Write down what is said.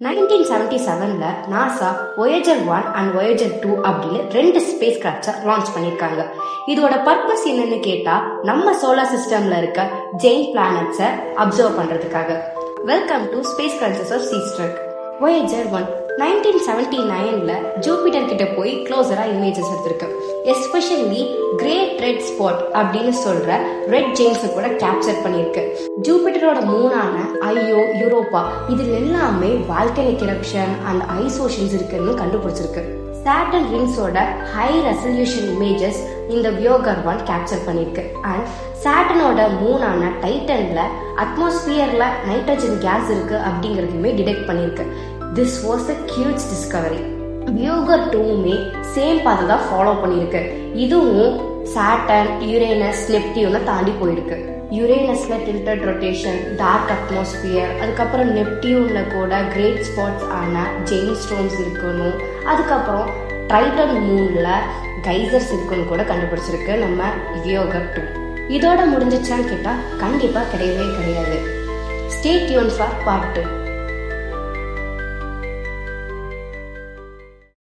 Nineteen seventy செவன்ல NASA Voyager one and Voyager two அப்படின்னு ரெண்டு ஸ்பேஸ் கிராஃப்ட்ஸை லான்ச் பண்ணியிருக்காங்க. இதோட பர்பஸ் என்னன்னு கேட்டால் நம்ம சோலார் சிஸ்டம்ல இருக்க ஜெயின் பிளானட்ஸை அப்சர்வ் பண்ணுறதுக்காக வெல்கம் டு ஸ்பேஸ் கிரான்சஸ் ஆஃப் சீஸ்ட்ரக் ஒயேஜர் ஒன் நைன்டீன் செவன்டி நைன்ல ஜூபிட்டர் கிட்ட போய் க்ளோஸராக இமேஜஸ் எடுத்திருக்கு. எஸ்பெஷலி கிரேட் ரெட் ஸ்பாட் அப்படின்னு சொல்ற ரெட் ஜெயின்ஸை கூட கேப்சர் பண்ணியிருக்கு. ஜூபிட்டரோட மூணான ஐயோ யூரோப்பா இதில் எல்லாமே volcanic eruption and ice oceans இருக்குன்னு கண்டுபிடிச்சிருக்கு. சாட்டன் ரிங்ஸோட ஹை ரெசல்யூஷன் இமேஜஸ் இந்த வியோகர்வான் கேப்சர் பண்ணியிருக்கு. அண்ட் சாட்டனோட மூணான டைட்டன்ல அட்மாஸ்பியர்ல நைட்ரஜன் கேஸ் இருக்கு அப்படிங்கிறதுமே டிடெக்ட் பண்ணியிருக்கு. This was a கியூட்ஸ் discovery Voyager டூவுமே சேம் பாதை தான் ஃபாலோ பண்ணியிருக்கு. இதுவும் சாட்டன் யுரேனஸ் நெப்டியூனை தாண்டி போயிருக்கு. யுரேனஸில் டில்டட் ரொட்டேஷன் டார்க் அட்மாஸ்பியர் அதுக்கப்புறம் நெப்டியூனில் கூட கிரேட் ஸ்பாட்ஸ் ஆன ஜெயின் ஸ்டோன்ஸ் இருக்கணும். அதுக்கப்புறம் ட்ரைட்டன் மூனில் கைசர்ஸ் இருக்குன்னு கூட கண்டுபிடிச்சிருக்கு நம்ம வியோகர் டூ இதோட முடிஞ்சிச்சான்னு கேட்டால் கண்டிப்பாக கிடையவே கிடையாது. Stay tuned for part two